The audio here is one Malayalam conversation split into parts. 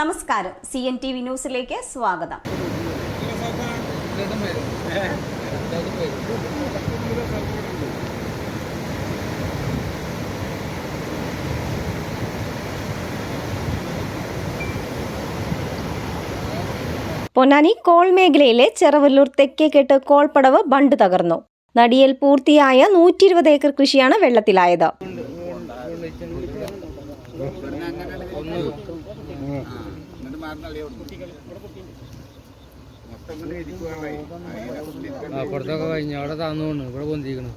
നമസ്കാരം. സി എൻ ടി വി ന്യൂസിലേക്ക് സ്വാഗതം. പൊന്നാനി കോൾ മേഖലയിലെ ചെറവല്ലൂർ തെക്കേക്കെട്ട് കോൾപ്പടവ് ബണ്ട് തകർന്നു. നടിയൽ പൂർത്തിയായ നൂറ്റി ഇരുപത് ഏക്കർ കൃഷിയാണ് വെള്ളത്തിലായത്. അപ്പുറത്തൊക്കെ കഴിഞ്ഞു. അവിടെ താന്നുകൊണ്ട് ഇവിടെ പൊന്തിക്കണ്.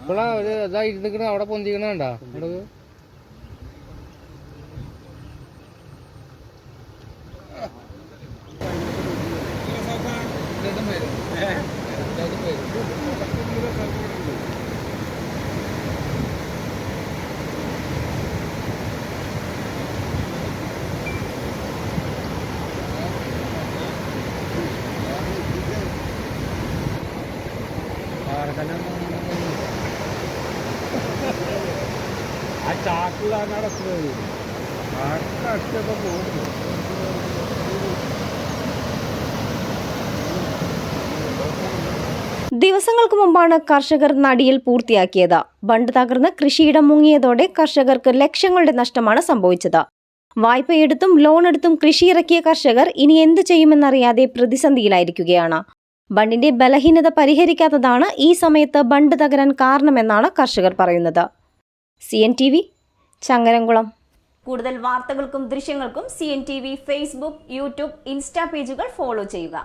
ഇപ്പളാ ഒരു ഇതാ ഇരുന്നിക്കണ. അവിടെ പൊന്തിക്കണ കണ്ടാ? ഇവിടെ ആ ചാക്കിലാണ് നടക്കുന്നത് ചാക്കിലൊക്കെ പോകുന്നു ദിവസങ്ങൾക്ക് മുമ്പാണ് കർഷകർ നടിയിൽ പൂർത്തിയാക്കിയത്. ബണ്ട് തകർന്ന് കൃഷിയിടം മുങ്ങിയതോടെ കർഷകർക്ക് ലക്ഷങ്ങളുടെ നഷ്ടമാണ് സംഭവിച്ചത്. വായ്പയെടുത്തും ലോൺ എടുത്തും കൃഷി ഇറക്കിയ കർഷകർ ഇനി എന്തു ചെയ്യുമെന്നറിയാതെ പ്രതിസന്ധിയിലായിരിക്കുകയാണ്. ബണ്ടിന്റെ ബലഹീനത പരിഹരിക്കാത്തതാണ് ഈ സമയത്ത് ബണ്ട് തകരാൻ കാരണമെന്നാണ് കർഷകർ പറയുന്നത്. C N T V Changaramkulam. കൂടുതൽ വാർത്തകൾക്കും ദൃശ്യങ്ങൾക്കും C N T V Facebook YouTube Insta പേജുകൾ ഫോളോ ചെയ്യുക.